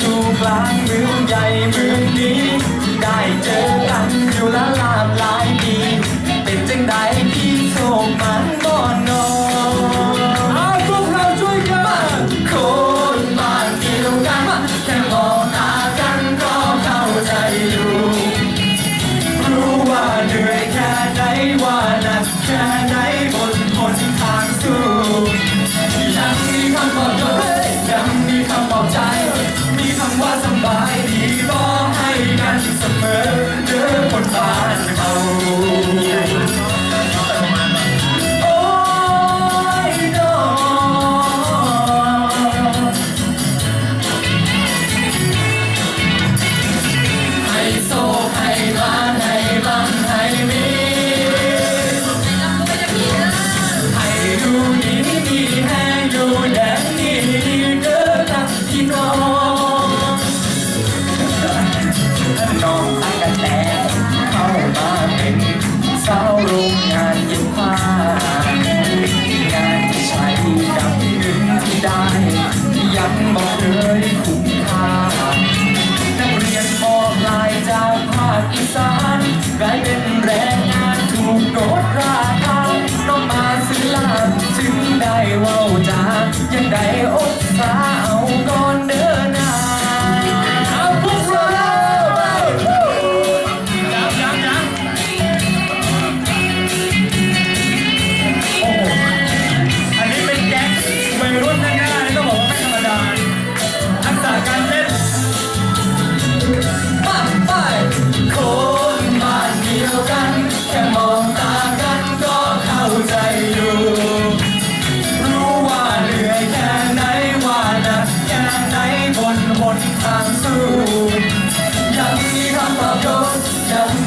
สู่กลางเมืองใหญ่เมืองนี้ ได้เจอกันอยู่ละลามหลายปีเป็นจังใด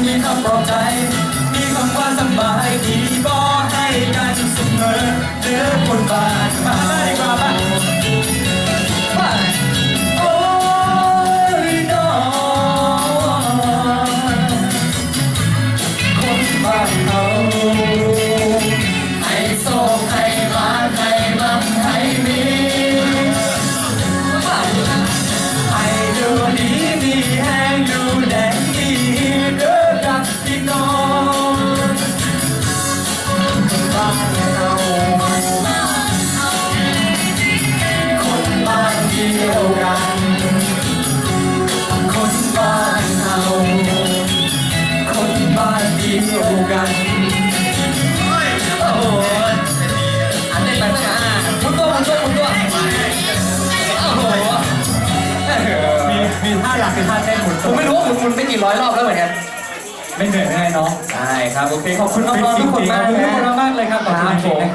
มีคำปลอบใจ มีคำว่าสบายดีก็ให้กันเสมอเดือคนบาด มันคือท่าเต้นหมุนผมไม่รู้ว่าหมุนหมุนไปกี่ร้อยรอบแล้วเหมือนกันไม่เหนื่อยไม่ได้เนาะใช่ครับ โอเค ขอบคุณน้องๆทุกคนมากนะ ขอบคุณทุกคนมากเลยครับขอบคุณจรินะครับ